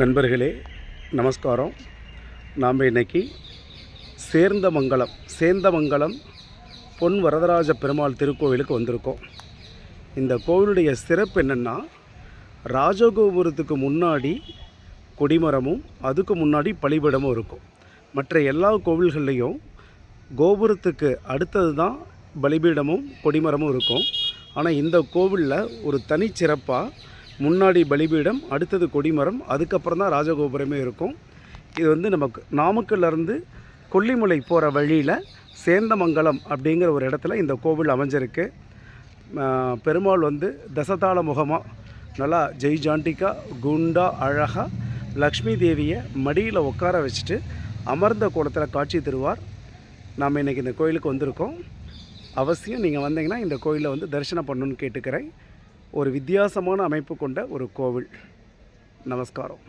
நண்பர்களே நமஸ்காரம். நாம் இன்னைக்கு சேர்ந்தமங்கலம் சேந்தமங்கலம் பொன் வரதராஜ பெருமாள் திருக்கோவிலுக்கு வந்திருக்கோம். இந்த கோவிலுடைய சிறப்பு என்னென்னா ராஜகோபுரத்துக்கு முன்னாடி கொடிமரமும் அதுக்கு முன்னாடி பலிபீடமும் இருக்கும். மற்ற எல்லா கோவில்கள்லேயும் கோபுரத்துக்கு அடுத்தது தான் பலிபீடமும் கொடிமரமும் இருக்கும். ஆனால் இந்த கோவிலில் ஒரு தனிச்சிறப்பாக முன்னாடி பலிபீடம் அடுத்தது கொடிமரம் அதுக்கப்புறம் தான் ராஜகோபுரமே இருக்கும். இது வந்து நமக்கு நாமக்கல்லேருந்து கொல்லிமலை போகிற வழியில் சேந்தமங்கலம் அப்படிங்கிற ஒரு இடத்துல இந்த கோவில் அமைஞ்சிருக்கு. பெருமாள் வந்து தசதாள முகமாக நல்லா ஜெய் ஜாண்டிக்கா குண்டா அழகாக லக்ஷ்மி தேவியை மடியில் உட்கார வச்சுட்டு அமர்ந்த கோலத்தில் காட்சி தருவார். நாம் இன்றைக்கி இந்த கோயிலுக்கு வந்திருக்கோம். அவசியம் நீங்கள் வந்தீங்கன்னா இந்த கோயிலை வந்து தரிசனம் பண்ணணுன்னு கேட்டுக்கிறேன். ஒரு வித்தியாசமான அமைப்பு கொண்ட ஒரு கோவில். நமஸ்காரம்.